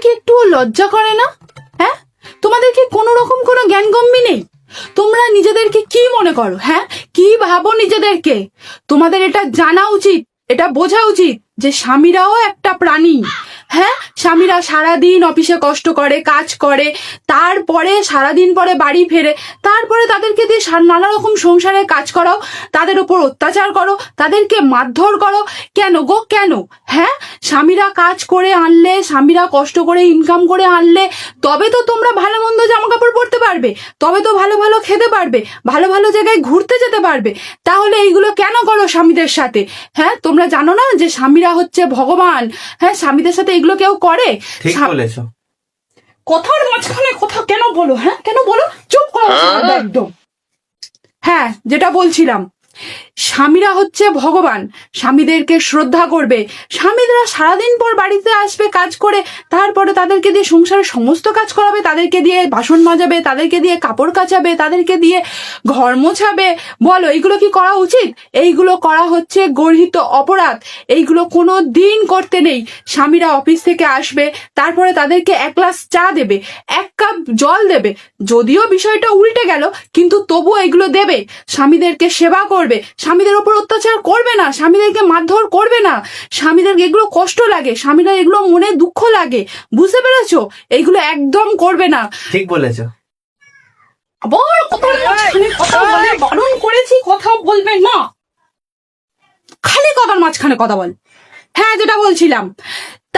কি একটু লজ্জা করে না? হ্যাঁ? তোমাদের কি কোনো রকম কোনো জ্ঞানগম্যি নেই? তোমরা নিজেদেরকে কি মনে করো হ্যাঁ? কি ভাবো নিজেদেরকে? তোমাদের এটা জানা উচিত, এটা বোঝা উচিত যে স্বামীরাও একটা প্রাণী। হ্যাঁ? স্বামীরা সারাদিন অফিসে কষ্ট করে, কাজ করে, তারপরে সারাদিন পরে বাড়ি ফেরে, তারপরে তাদেরকে দিয়ে নানা রকম সংসারে কাজ করাও, তাদের উপর অত্যাচার করো, তাদেরকে মারধর করো। কেন গো? কেন? হ্যাঁ? স্বামীরা কাজ করে আনলে, স্বামীরা কষ্ট করে ইনকাম করে আনলে, তবে তো তোমরা ভালো মন্দ পারবে তবে তো ভালো ভালো খেতে পারবে ভালো ভালো জায়গায় ঘুরতে যেতে পারবে। তাহলে এইগুলো কেন করো স্বামীদের সাথে? হ্যাঁ তোমরা জানো না যে স্বামীরা হচ্ছে ভগবান? হ্যাঁ স্বামীদের সাথে এগুলো কেউ করে? ঠিক বলেছ। কথার মাঝখানে কথা কেন বলো হ্যাঁ কেন বলো? চুপ করো একদম। হ্যাঁ যেটা বলছিলাম। স্বামীরা হচ্ছে ভগবান। স্বামীদেরকে শ্রদ্ধা করবে। স্বামীরা সারাদিন পর বাড়িতে আসবে, কাজ করে, তারপরে তাদেরকে দিয়ে সংসারের সমস্ত কাজ করাবে, তাদেরকে দিয়ে বাসন মাজাবে, তাদেরকে দিয়ে কাপড় কাচাবে, তাদেরকে দিয়ে ঘর মোছাবে। বলো, এইগুলো কি করা উচিত? এইগুলো করা হচ্ছে গর্হিত অপরাধ। এইগুলো কোনো দিন করতে নেই। স্বামীরা অফিস থেকে আসবে, তারপরে তাদেরকে এক গ্লাস চা দেবে, এক কাপ জল দেবে। যদিও বিষয়টা উল্টে গেল, কিন্তু তবুও এগুলো দেবে। স্বামীদেরকে সেবা করবে স্বামীদের ওপর অত্যাচার করবে না স্বামীদেরকে মারধর করবে না। স্বামীদের এগুলো কষ্ট লাগে স্বামীরা এগুলো মনে দুঃখ লাগে। বুঝতে পেরেছ? এইগুলো একদম করবে না। ঠিক বলেছ। আবার কথা বলে বারণ করেছি কথা বলবে না। খালি কথার মাঝখানে কথা বল। হ্যাঁ যেটা বলছিলাম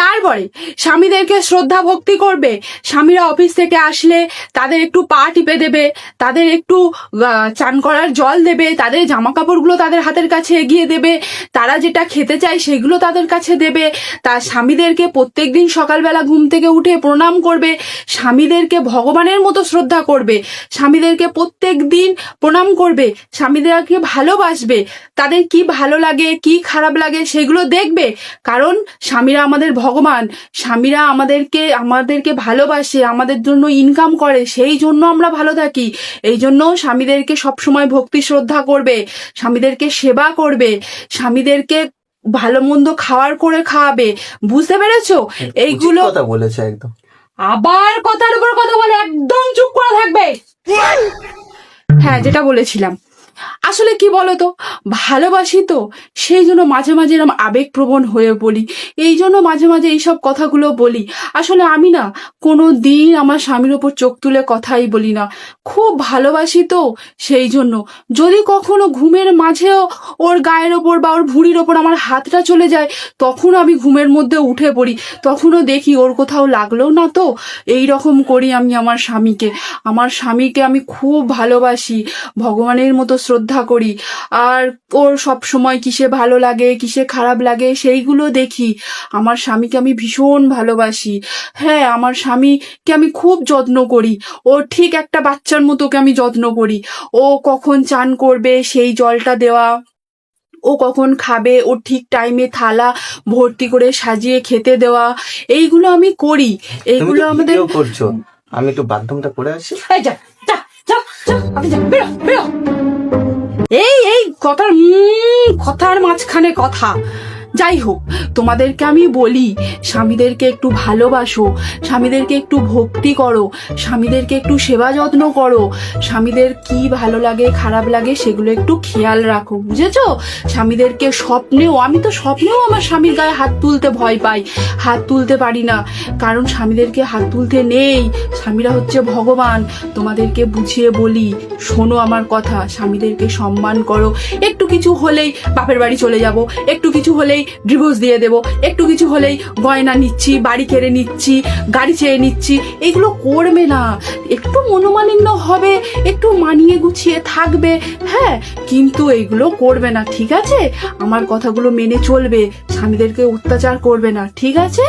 তারপরে স্বামীদেরকে শ্রদ্ধা ভক্তি করবে। স্বামীরা অফিস থেকে আসলে তাদের একটু পা টিপে দেবে, তাদের একটু চান করার জল দেবে, তাদের জামা কাপড়গুলো তাদের হাতের কাছে এগিয়ে দেবে, তারা যেটা খেতে চায় সেগুলো তাদের কাছে দেবে। তার স্বামীদেরকে প্রত্যেক দিন সকালবেলা ঘুম থেকে উঠে প্রণাম করবে, স্বামীদেরকে ভগবানের মতো শ্রদ্ধা করবে, স্বামীদেরকে প্রত্যেক দিন প্রণাম করবে, স্বামীদেরকে ভালোবাসবে, তাদের কি ভালো লাগে, কি খারাপ লাগে সেগুলো দেখবে, কারণ স্বামীরা আমাদের ভগবান স্বামীরা আমাদেরকে আমাদেরকে ভালোবাসে আমাদের জন্য ইনকাম করে সেই জন্য আমরা ভালো থাকি। এই জন্য স্বামীদেরকে সবসময় ভক্তি শ্রদ্ধা করবে স্বামীদেরকে সেবা করবে স্বামীদেরকে ভালো মন্দ খাওয়ার করে খাওয়াবে। বুঝতে পেরেছ? এইগুলো উচিত কথা বলেছ একদম। আবার কথার উপর কথা বলে একদম চুপ করে থাকবে। হ্যাঁ যেটা বলেছিলাম। আসলে কি বলতো? ভালোবাসি তো, সেই জন্য মাঝে মাঝে এরকম আবেগপ্রবণ হয়ে বলি এই জন্য মাঝে মাঝে এইসব কথাগুলো বলি। আসলে আমি না কোনো দিন আমার স্বামীর ওপর চোখ তুলে কথাই বলি না। খুব ভালোবাসি তো, সেই জন্য। যদি কখনো ঘুমের মাঝেও ওর গায়ের ওপর বা ওর ভুঁড়ির ওপর আমার হাতটা চলে যায়, তখন আমি ঘুমের মধ্যে উঠে পড়ি। তখনও দেখি ওর কোথাও লাগল না তো। এই রকম করি আমি আমার স্বামীকে। আমার স্বামীকে আমি খুব ভালোবাসি। ভগবানের মতো শ্রদ্ধা করি। আর ওর সব সময় কিসে ভালো লাগে কিসে খারাপ লাগে সেইগুলো দেখি। আমার স্বামীকে আমি ভীষণ ভালোবাসি। হ্যাঁ আমার স্বামীকে আমি খুব যত্ন করি। ও ঠিক একটা বাচ্চার মতোকে আমি যত্ন করি। ও কখন চান করবে সেই জলটা দেওয়া। ও কখন খাবে ও ঠিক টাইমে থালা ভর্তি করে সাজিয়ে খেতে দেওয়া। এইগুলো আমি করি। এইগুলো আমাদের করছ। আমি একটু বাথরুমটা করে আসি। যা। এই এই কথার কথার মাঝখানে কথা। যাই হোক তোমাদেরকে আমি বলি, স্বামীদেরকে একটু ভালোবাসো, স্বামীদেরকে একটু ভক্তি করো, স্বামীদেরকে একটু সেবা যত্ন করো, স্বামীদের কি ভালো লাগে, খারাপ লাগে সেগুলো একটু খেয়াল রাখো, বুঝেছ? স্বামীদেরকে স্বপ্নেও, আমি তো স্বপ্নেও আমার স্বামীর গায়ে হাত তুলতে ভয় পাই, হাত তুলতে পারি না, কারণ স্বামীদেরকে হাত তুলতে নেই, স্বামীরা হচ্ছে ভগবান, তোমাদেরকে বুঝিয়ে বলি, শোনো আমার কথা, স্বামীদেরকে সম্মান করো, একটু কিছু হলেই বাপের বাড়ি চলে যাব, একটু কিছু হলেই ডিভোর্স দিয়ে দেব। একটু কিছু হলেই গয়না নিচ্ছি, বাড়ি কেড়ে নিচ্ছি, গাড়ি চেয়ে নিচ্ছি, এগুলো করবে না। একটু মনোমালিন্য হবে, একটু মানিয়ে গুছিয়ে থাকবে হ্যাঁ কিন্তু এগুলো করবে না, ঠিক আছে? আমার কথাগুলো মেনে চলবে, স্বামীদেরকে অত্যাচার করবে না, ঠিক আছে?